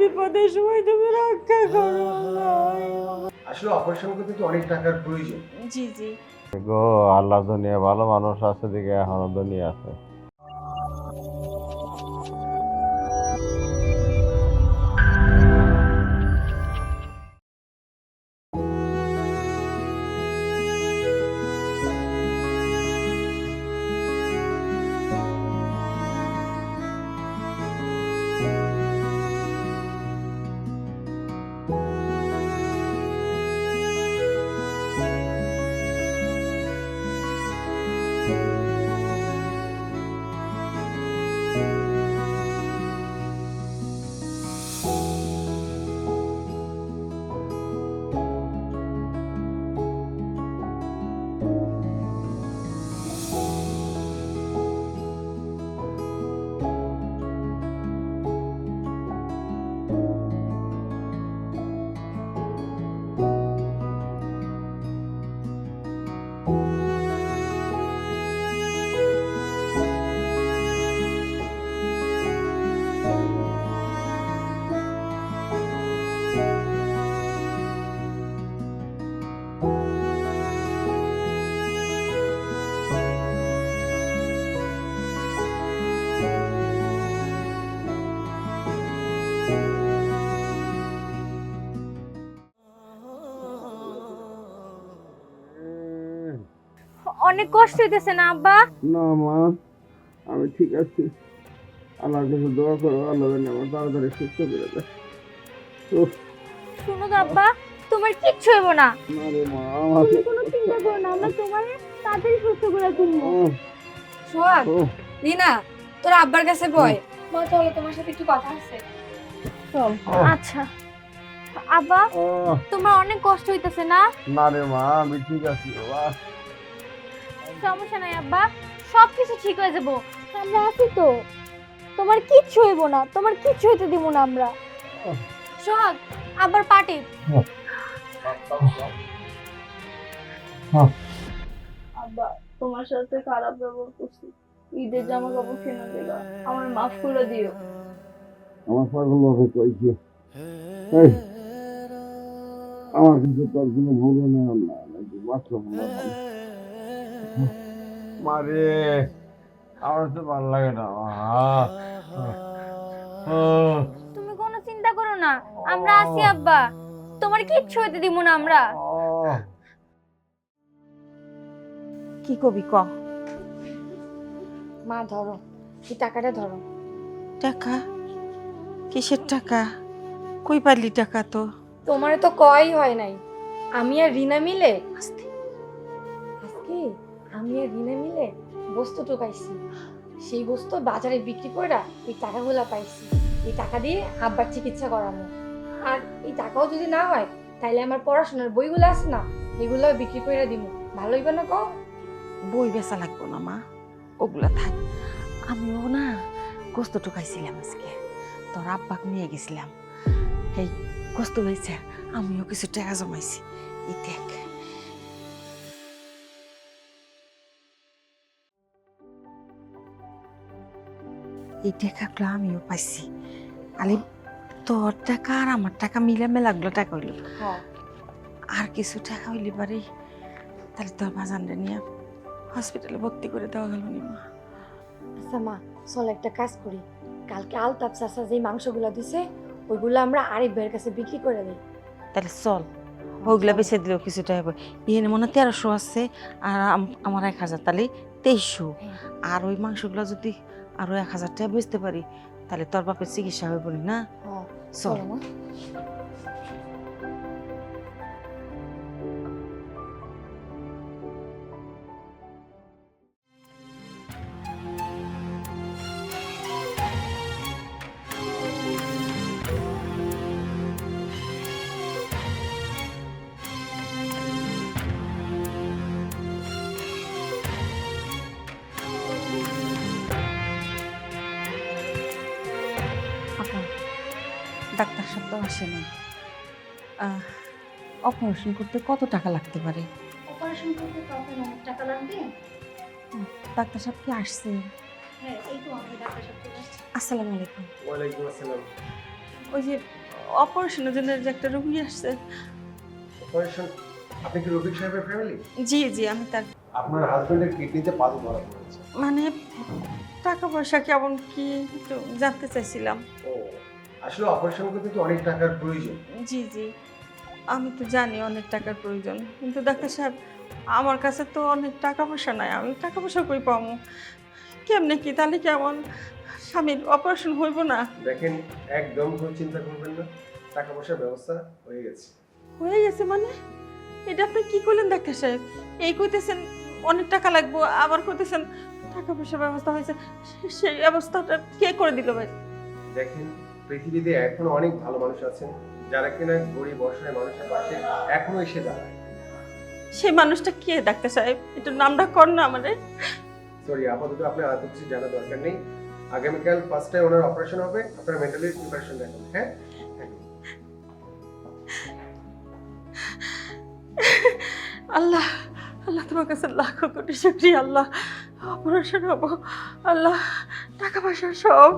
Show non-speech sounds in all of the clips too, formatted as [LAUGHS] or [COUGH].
বিপদের সময় তুমি রক্ষা করো। আসলে অপারেশন করতে তো অনেক টাকার প্রয়োজন। জি জি। গো আল্লাহ দুনিয়া ভালো মানুষ আছে দিকে এখনও দুনিয়া আছে। অনেক কষ্ট হইতেছে না আব্বা? না মা আমি ঠিক আছি। আল্লাহর কাছে দোয়া করো আল্লাহ যেন আমার তাড়াতাড়ি সুস্থ করে দেয়। উফ, শুনো তো আব্বা তোমার কিচ্ছু হইব না। না রে মা আমাকে তুমি কোনো চিন্তা করো না আমরা তোমার তাড়াতাড়ি সুস্থ করে তুলবো। সোহাগ রিনা তোর আব্বার কাছে বয়। মা চলো তোমার সাথে একটু কথা আছে। আচ্ছা। আব্বা আহ, তোমার অনেক কষ্ট হইতেছে না? না রে মা আমি ঠিক আছি বাবা সমস্যা নাই আব্বা সব কিছু ঠিক হয়ে যাব আমরা আছি তো তোমার কিচ্ছু হইব না তোমার কিচ্ছু হইতে দিব না আমরা সোহাগ আবার পার্টি আব্বা তোমার সাথে খারাপ ব্যবহার করছি ঈদের জামা কাপড় কিনে দিল আমার মাফ করে দিও আমার পাগল হবে কই কি এই, আমার কিন্তু তোর কোনো ভুল নেই না না মারে আমার তো ভালো লাগে না তুমি কোনো চিন্তা করো না আমরা আছি আব্বা। তোমার কিচ্ছু হইতে দিব না আমরা। কি কবি ক? মা ধরো। এই টাকাটা ধরো। টাকা? কিসের টাকা? কই পারলি টাকা তো? তোমার তো কয়ই হয় নাই। আমি আর রিনা মিলে আমি রিনা মিলে বস্তু টোকাইছি সেই বস্তু বাজারে বিক্রি করে এই টাকাগুলো পাইছি। এই টাকা দিয়ে আব্বার চিকিৎসা করানো। আর এই টাকাও যদি না হয়, তাইলে আমার পড়াশোনার বইগুলো আছে না এগুলো বিক্রি করে দিব ভালো হইবে না কও? বই বেচা লাগবো না, মা। ওগুলা থাক। আমিও না গোস্ত টুকাইছিলাম আজকে। তোর আব্বাক নিয়ে গেছিলাম। এই গোস্ত বেচে আমিও কিছু টাকা জমাইছি। এই দেখ। এই টাকাগুলো আমিও পাইছি। আলি তোর টাকা আর আমার টাকা মিলে মেলাগুলো টাকা হইল। হ্যাঁ আর কিছু টাকা হইলে পারে তাহলে তোর বাজানটা নিয়ে হসপিটালে ভর্তি করে দেওয়া গেল নি মা। আচ্ছা মা চল একটা কাজ করি। কালকে আলতাপ চাষা যে মাংসগুলো দিছে ওইগুলো আমরা আরেক ভাইয়ের কাছে বিক্রি করে দিই। তাহলে চল। ওইগুলা বেছে দিলেও কিছু টাকা ইয়ে মনে হয় তেরোশো আছে আর আমার এক হাজার তাহলে তেইশশো। আর ওই মাংসগুলো যদি আরও এক হাজার টাকা বুঝতে পারি। তাহলে তোর বাপের চিকিৎসা হয়ে পড়ি না? চল। ডাক্তার সাহেব তো আসেনি। অপারেশন করতে কত টাকা লাগতে পারে? অপারেশন করতে অনেক টাকা লাগবে। ডাক্তার সাহেব কি আসছে? হ্যাঁ এই তো আমি ডাক্তার সাথে আসসালামু আলাইকুম। ওয়ালাইকুম আসসালাম। ওই যে অপারেশনের জন্য যে একটা রুগী আসছে। অপারেশন আপনি কি রফিক সাহেবের ফ্যামিলি জি জি আমি তার আপনার হাজবেন্ডের কিডনিতে পাথর ধরা পড়েছে। মানে টাকা পয়সা কেমন কি একটু জানতে চাইছিলাম। ও আসলে অপারেশন করতে তো অনেক টাকার প্রয়োজন। জি জি। আমি তো জানি অনেক টাকার প্রয়োজন। কিন্তু ডাক্তার সাহেব আমার কাছে তো অনেক টাকা পয়সা নাই। আমি টাকা পয়সা কই পাবো? কেমনে কি? তাহলে কেমন স্বামীর অপারেশন হইব না? দেখেন একদম কোনো চিন্তা করবেন না। টাকা পয়সার ব্যবস্থা হয়ে গেছে। হয়ে গেছে মানে? এটা আপনি কি করলেন ডাক্তার সাহেব এই কইতেছেন অনেক টাকা লাগবো আবার কইতেছেন টাকা পয়সার ব্যবস্থা হয়েছে। সেই ব্যবস্থাটা কে করে দিল ভাই? দেখেন পৃথিবীতে এখনও অনেক ভালো মানুষ আছেন যারা কিনা গরিব অসহায় মানুষের পাশে এখনও এসে দাঁড়ায়। সেই মানুষটা কে? ডাক্তার সাহেব একটু নামটা কর না আমাদের সরি আপাতত আপনার আর কিছু জানা দরকার নেই। আগামীকাল ফার্স্টে ওনার অপারেশন হবে আপনার মেন্টালি প্রিপারেশন দেখুন হ্যাঁ? আল্লাহ আল্লাহ তোমার কাছে লাখো কোটি শুক্রিয়া আল্লাহ। অপারেশন হব আল্লাহ টাকা পয়সা সব।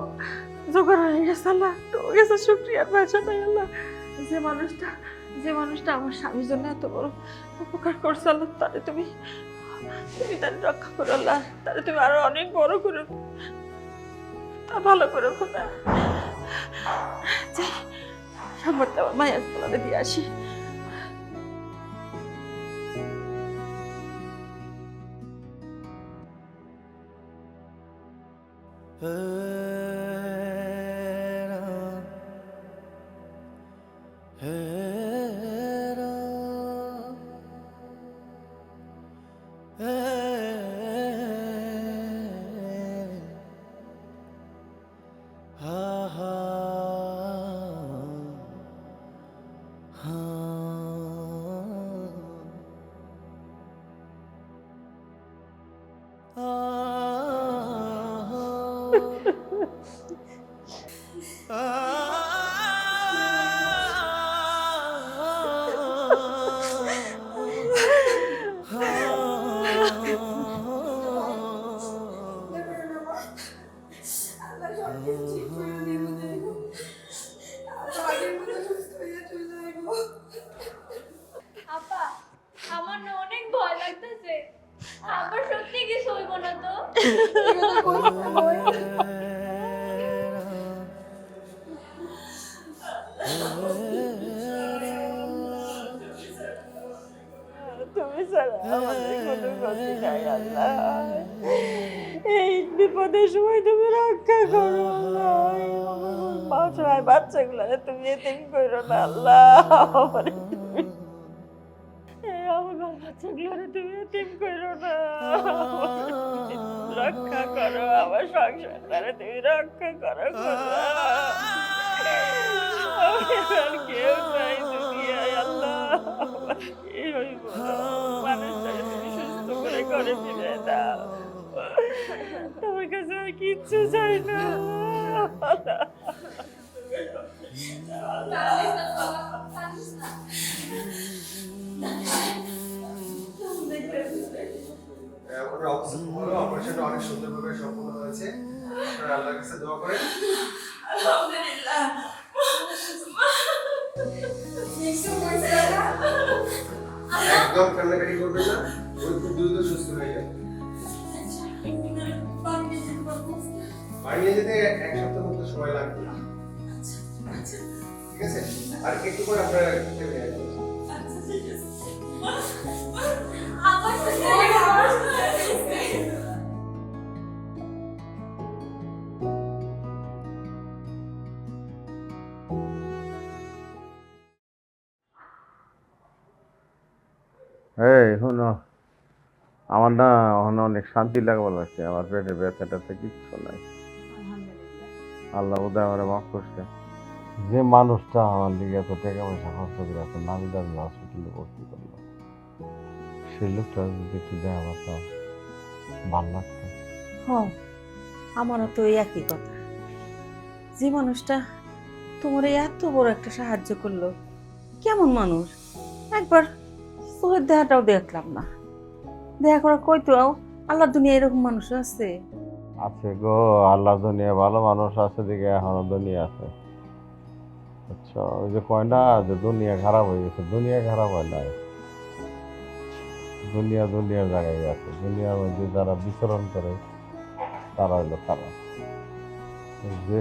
জোগাড় হয়ে গেছে আল্লাহ। তোমার কাছে শুক্রিয়ার ভাষা নাই আল্লাহ। যে মানুষটা যে মানুষটা আমার স্বামীর জন্য এত বড় উপকার করছে আল্লাহ, তারে তুমি তুমি তার রক্ষা করো আল্লাহ। তারে তুমি আরও অনেক বড় করো। তা ভালো করে খোদা। সামর্থ্য আমার মায়ের দিয়ে আসি। Oh. [LAUGHS] Ah. এই বিপদের সময় তুমি রক্ষা করো বাচ্চায় বাচ্চাগুলো তুমি এতিম করো না, আল্লাহ। আমার বাচ্চাগুলো তুমি এতিম করো না। রক্ষা করো আমার সংসারটারে তুমি রক্ষা করো। কেউ নাই কি হইব তোমার কাছে আর কিচ্ছু চাই না অপারেশনটা অনেক সুন্দরভাবে সম্পূর্ণ হয়েছে আল্লাহর কাছে দোয়া করেন একদম কান্নাকাটি করবেন না, ওই খুব দ্রুত সুস্থ হয়ে যাবে। বাড়ি যেতে এক সপ্তাহ মতো সময় লাগবে ঠিক আছে? আর একটু করে আপনারা খেতে এই শোনো। আমার না এখন অনেক শান্তি লাগবার লাগছে আমার পেটে ব্যথা ট্যাথা কিচ্ছু নাই। আল্লাহ বোধহয় আমার মাফ করছে। যে মানুষটা আমার লিগে এত টাকা পয়সা খরচ করে এত নামি দামি হসপিটালে ভর্তি করল সেই লোকটা যদি একটু দেখা পাতাম ভালো লাগতো হ্যাঁ আমারও তো একই কথা। যে মানুষটা তোমার এই এত বড় একটা সাহায্য করল কেমন মানুষ? একবার চোখের দেখাটাও দেখলাম না। দেখা করা কইতো আল্লাহ দুনিয়া এরকম মানুষ আছে। আছে গো আল্লাহ দুনিয়া ভালো মানুষ আছে দিকে এখনও দুনিয়া আছে। আচ্ছা ওই যে কয় না যে দুনিয়া খারাপ হয়ে গেছে দুনিয়া খারাপ হয় নাই। দুনিয়া দুনিয়ার জায়গায় আছে দুনিয়ার মধ্যে যারা বিচরণ করে তারা হলো খারাপ। যে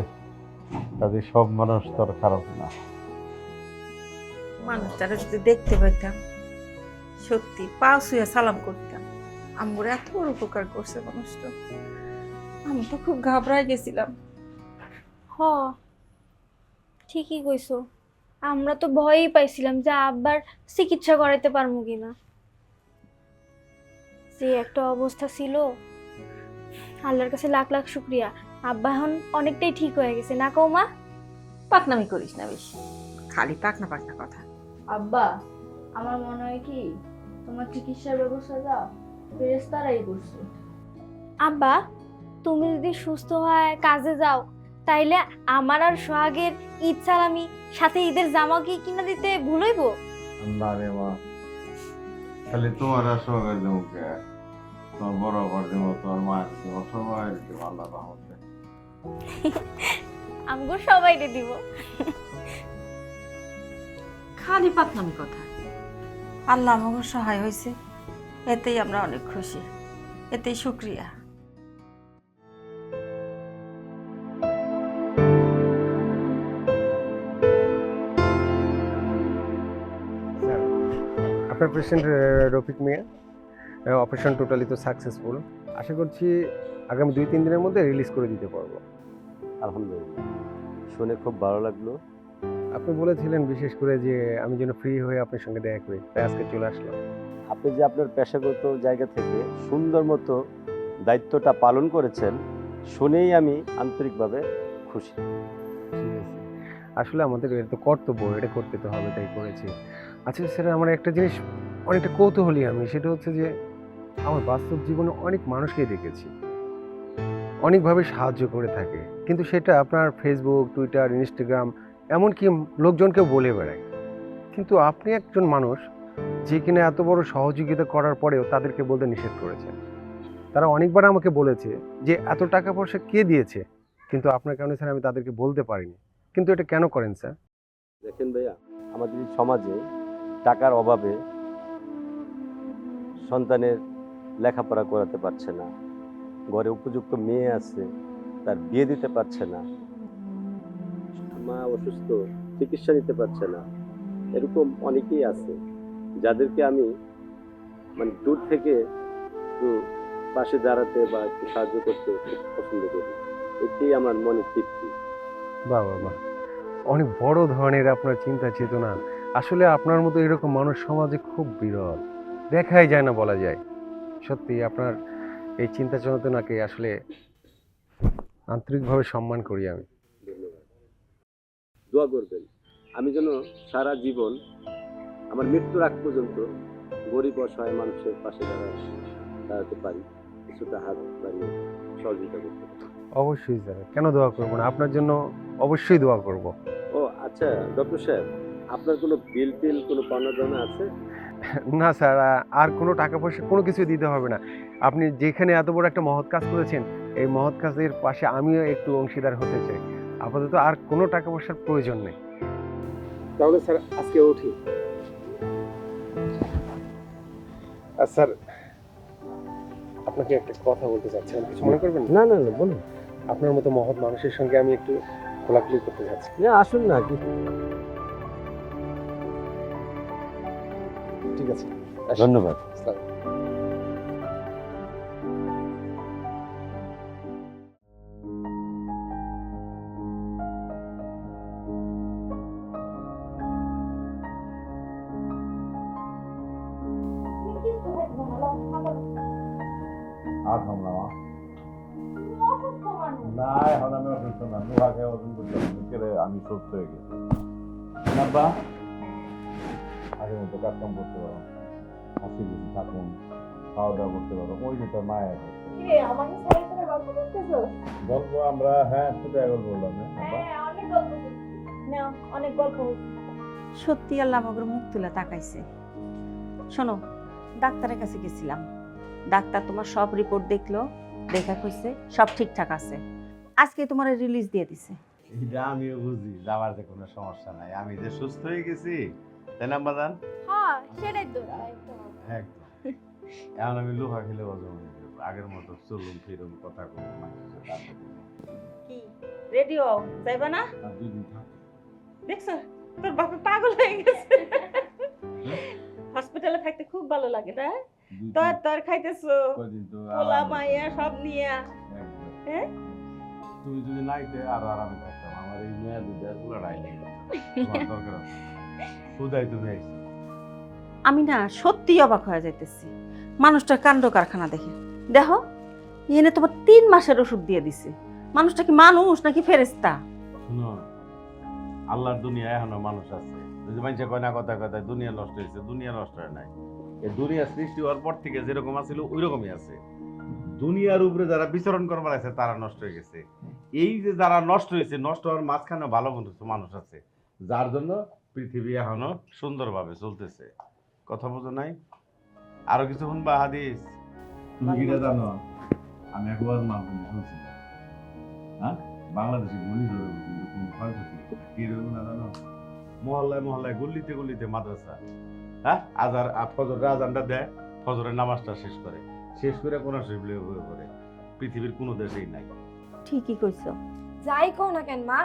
কাজে সব মানুষ তো খারাপ না। মানুষটারে যদি দেখতে পেতাম সত্যি পা শুয়ে সালাম করতাম। আমার এত বড় উপকার করছে মানুষটা আমি তো খুব ঘাবড়ায় গেছিলাম। হ ঠিকই কইছো। আমরা তো ভয়ই পাইছিলাম যে আব্বার চিকিৎসা করাইতে পারব কিনা। যে একটা অবস্থা ছিল আল্লাহর কাছে লাখ লাখ শুক্রিয়া। আব্বা এখন অনেকটাই ঠিক হয়ে গেছে না কৌমা পাকনামি করিস না বেশি। খালি পাকনা পাকনা কথা। আব্বা আমার মনে হয় কি তোমার চিকিৎসার ব্যবস্থাটা ফেরেস্তারাই করছে। আব্বা তুমি যদি সুস্থ হয় কাজে যাও তাইলে আমার আর সোহাগের ঈদ সালামি সাথে ঈদের জামা কি কিনা দিতে ভুলইব না রে মা খালি তোমার আসবে দেবকে তোমার বড় আবার দেবো তোমার দেবো সবাই দেবো আল্লাহ রহমতে। আমগো সবাইকে দিব। খালি পাকনামি কথা। আল্লাহ আমাকে সহায় হয়েছে। এতেই আমরা অনেক খুশি। এতেই শুক্রিয়া। স্যার আপনার patient Rafiq Mia operation totally তো সাকসেসফুল আশা করছি আগামী দুই তিন দিনের মধ্যে রিলিজ করে দিতে পারব। আলহামদুলিল্লাহ। শুনে খুব ভালো লাগল। আপনি বলেছিলেন বিশেষ করে যে আমি যেন ফ্রি হয়ে আপনার সঙ্গে দেখা করি তাই আজকে চলে আসলাম। আপনি যে আপনার পেশাগত জায়গা থেকে সুন্দর মতো দায়িত্বটা পালন করেছেন শুনেই আমি আন্তরিকভাবে খুশি। আসলে আমাদের এটা তো কর্তব্য এটা করতে তো হবে তাই করেছি। আচ্ছা স্যার আমার একটা জিনিস অনেকটা কৌতূহলী আমি সেটা হচ্ছে যে আমার বাস্তব জীবনে অনেক মানুষকেই দেখেছি। অনেকভাবে সাহায্য করে থাকে। কিন্তু সেটা আপনার ফেসবুক টুইটার ইনস্টাগ্রাম এমনকি লোকজনকেও বলে বেড়ায়। কিন্তু আপনি একজন মানুষ যে কিনা এত বড় সহযোগিতা করার পরেও তাদেরকে বলতে নিষেধ করেছেন। তারা অনেকবার আমাকে বলেছে যে, এত টাকা পয়সা কে দিয়েছে? কিন্তু আপনার কারণে স্যার আমি তাদেরকে বলতে পারিনি। কিন্তু এটা কেন করেন স্যার? দেখেন ভাইয়া, আমাদের সমাজে টাকার অভাবে সন্তানের লেখাপড়া করাতে পারছে না। ঘরে উপযুক্ত মেয়ে আছে, তার বিয়ে দিতে পারছে না। মা অসুস্থ, চিকিৎসা নিতে পারছে না। এরকম অনেকেই আছে, যাদেরকে আমি মানে দূর থেকে একটু পাশে দাঁড়াতে বা একটু সাহায্য করতে পছন্দ করি। এটাই আমার মনে তৃপ্তি। বাহ বাহ। অনেক বড় ধরনের আপনার চিন্তা চেতনা। আসলে আপনার মতো এরকম মানুষ সমাজে খুব বিরল। দেখাই যায় না, বলা যায়। সত্যি, আপনার এই চিন্তা চেতনাকে আসলে আন্তরিকভাবে সম্মান করি আমি। দোয়া করবেন। আমি যেন সারা জীবন আমার মৃত্যুর আগ পর্যন্ত গরিব অসহায় মানুষের পাশে দাঁড়া দাঁড়াতে পারি কিছুটা হাত বাড়িয়ে সহযোগিতা করতে পারি। অবশ্যই স্যার কেন দোয়া করব না? আপনার জন্য অবশ্যই দোয়া করব। ও আচ্ছা ডক্টর সাহেব আপনার কোনো বিল টিল কোনো পাওনা দানা আছে? না স্যার আর কোনো টাকা পয়সা কোনো কিছু দিতে হবে না। আপনি যেখানে এত বড় একটা মহৎ কাজ করেছেন এই মহৎ কাজের পাশে আমিও একটু অংশীদার হতে চাই। আপাতত আর কোনো টাকা পয়সার প্রয়োজন নেই। তাহলে স্যার আজকে উঠি। আর স্যার আপনাকে একটা কথা বলতে চাচ্ছিলাম কিছু মনে করবেন না? না না না বলুন। আপনার মতো মহৎ মানুষের সঙ্গে আমি একটু খোলাখুলি করতে যাচ্ছি না আসুন না কি ঠিক আছে ধন্যবাদ। আর খামলা মা। না এখন আমি অসুস্থ না। দুহাকে ওজন করতে হবে আমি সুস্থ হয়ে গেছি। আব্বা আগের মতো কাজ কাম করতে পারো হাসি খুশি থাকুন খাওয়া দাওয়া করতে পারো। ওই যে তোর মায়ের গল্প আমরা হ্যাঁ বললাম হ্যাঁ অনেক গল্প সত্যি আল্লাহ আমাকে মুখ তুলে তাকাইছে। শোনো ডাক্তারের কাছে গেছিলাম। ডাক্তার তোমার সব রিপোর্ট দেখল দেখা কইছে সব ঠিকঠাক আছে। আজকে তোমার রিলিজ দিয়ে দিছে। এইটা আমিও বুঝি যাওয়ার যে কোনো সমস্যা নাই। আমি যে সুস্থ হয়ে গেছি তাই না বাদান হ্যাঁ সেটাই তো। একদম। এখন আমি লোহা খেলে হজম হয়ে যাব। আগের মতো চলুন ফিরুন কথা বলুন। কি? রেডি হও? যাইবা না। দেখছ? তোর বাপে পাগল হয়ে গেছে। হসপিটালে থাকতে খুব ভালো লাগে না? তোর তোর খাইতেছো। পোলা মাইয়া সব নিয়ে। হ্যাঁ? তুমি যদি নাইতে আরও আরামে থাকতাম আমার এই মেয়া দরকার তুমি আইছো? আমি না সত্যি অবাক হয়ে যাইতেছি। মানুষটার কাণ্ড কারখানা দেখে। দেখো এনে তোমার তিন মাসের ওষুধ দিয়ে দিছে। মানুষটা কি মানুষ নাকি ফেরেস্তা শুনো আল্লাহর দুনিয়া এখনও মানুষ আছে। যদি মানুষে কয় না কথা কথা দুনিয়া নষ্ট হয়েছে দুনিয়া নষ্ট হয় নাই। দুনিয়া সৃষ্টি হওয়ার পর থেকে যেরকম আছিল ওই রকমই আছে। দুনিয়ার উপরে যারা বিচরণ করবার আছে তারা নষ্ট হয়ে গেছে। এই যে যারা নষ্ট হয়েছে, নষ্ট হওয়ার মাঝখানে ভালো মানুষ মানুষ আছে। যার জন্য পৃথিবী এখনও সুন্দরভাবে চলতেছে। কথা বোঝো নাই? আরও কিছু শুনবা, হাদিস? তুমি কিটা জানো, আমি একবার হ্যাঁ? বাংলাদেশে গুলি ধরে কোন ক্ষয়ক্ষতি। কি না জানো? মহল্লায় মহল্লায় গল্লিতে গল্লিতে মাদ্রাসা। হ্যাঁ? আজার আ- ফজর আজানটা দেয় ফজরের নামাজটা শেষ করে। শেষ করে কোন শিবলে হয়ে পড়ে। পৃথিবীর কোনো দেশেই নাই। ঠিকই কইছো। যাই কও না কেন মা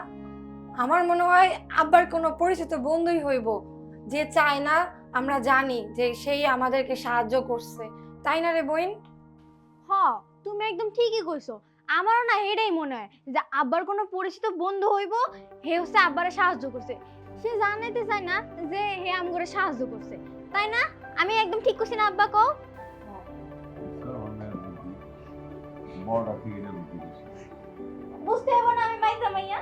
আমার মনে হয় আব্বার কোনো পরিচিত বন্ধুই হইব যে চায় না আমরা জানি যে সেই আমাদেরকে সাহায্য করছে। তাই না রে বইন হ তুমি একদম ঠিকই কইছো। আমারও না এটাই মনে হয় যে আব্বার কোনো পরিচিত বন্ধু হইব হে হচ্ছে আব্বারে সাহায্য করছে। সে জানাইতে চায় না যে হে আমগরে সাহায্য করছে তাই না? আমি একদম ঠিক করছি না আব্বা কও? থেকে বুঝতে হবে না আমি মাইজা মাইয়া।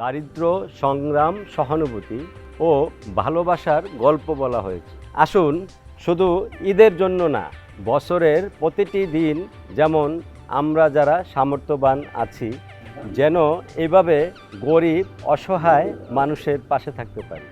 দারিদ্র, সংগ্রাম, সহানুভূতি ও ভালোবাসার গল্প বলা হয়েছে। আসুন, শুধু ঈদের জন্য না, বছরের প্রতিটি দিন যেমন আমরা যারা সামর্থ্যবান আছি, যেন এভাবে গরিব, অসহায় মানুষের পাশে থাকতে পারি।